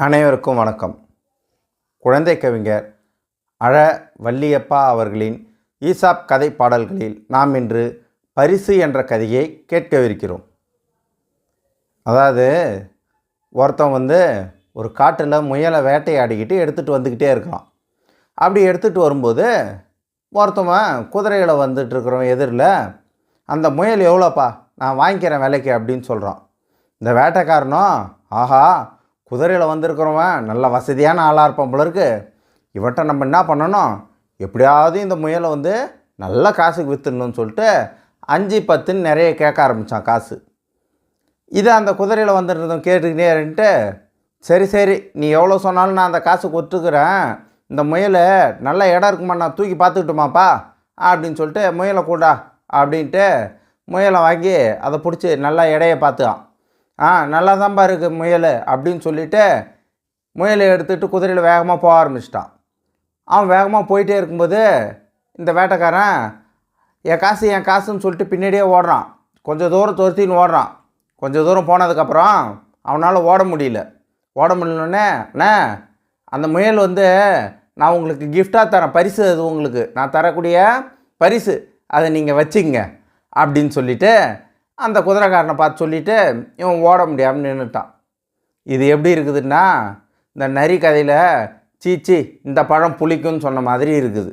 அனைவருக்கும் வணக்கம். குழந்தை கவிஞர் அழ வள்ளியப்பா அவர்களின் ஈசாப் கதை பாடல்களில் நாம் இன்று பரிசு என்ற கதையை கேட்கவிருக்கிறோம். அதாவது ஒருத்தன் வந்து ஒரு காட்டில் முயலை வேட்டையாடிக்கிட்டு எடுத்துகிட்டு வந்துக்கிட்டே இருக்கலாம் அப்படி எடுத்துகிட்டு வரும்போது ஒருத்தவன் குதிரையில் வந்துட்டுருக்குறவன் எதிரில் அந்த முயல் எவ்வளோப்பா? நான் வாங்கிக்கிறேன் விலைக்கு அப்படின்னு சொல்கிறான் இந்த வேட்டைக்காரனும் ஆஹா! குதிரையில் வந்திருக்கிறவன் நல்ல வசதியான ஆளாக இருப்பான் போல இருக்கு. இவட்ட நம்ம என்ன பண்ணணும்? எப்படியாவது இந்த முயலை வந்து நல்ல காசுக்கு விற்றுடணும்னு சொல்லிட்டு அஞ்சு பத்துன்னு நிறைய கேட்க ஆரம்பித்தான் காசு. இதை அந்த குதிரையில் வந்துருந்தோம் கேட்டுக்கிட்டே சரி சரி நீ எவ்வளோ சொன்னாலும் நான் அந்த காசுக்கு ஒத்துக்கிறேன் இந்த முயலை நல்ல இடம் இருக்குமா? நான் தூக்கி பார்த்துக்கிட்டுமாப்பா அப்படின்னு சொல்லிட்டு முயலை கூடா அப்படின்ட்டு முயலை வாங்கி அதை பிடிச்சி நல்லா இடையை பார்த்துக்கான் ஆ நல்லா தான்ப்பா இருக்குது முயல் அப்படின்னு சொல்லிட்டு முயலை எடுத்துகிட்டு குதிரையில் வேகமாக போக ஆரம்பிச்சிட்டான். அவன் வேகமாக போயிட்டே இருக்கும்போது இந்த வேட்டைக்காரன் என் காசு என் காசுன்னு சொல்லிட்டு பின்னாடியே ஓடுறான். கொஞ்சம் தூரம் துரத்தின்னு ஓடுறான். கொஞ்சம் தூரம் போனதுக்கப்புறம் அவனால் ஓட முடியல. ஓட முடியலன்னே அண்ணே அந்த முயல் வந்து நான் உங்களுக்கு கிஃப்டாக தரேன். பரிசு அது உங்களுக்கு. நான் தரக்கூடிய பரிசு. அதை நீங்கள் வச்சுங்க. அப்படின்னு சொல்லிவிட்டு அந்த குதிரைக்காரனை பார்த்து சொல்லிவிட்டு இவன் ஓட முடியாமல் நின்றுட்டான் இது எப்படி இருக்குதுன்னா இந்த நரி கதையில் சீச்சி இந்த பழம் புளிக்கும்னு சொன்ன மாதிரி இருக்குது.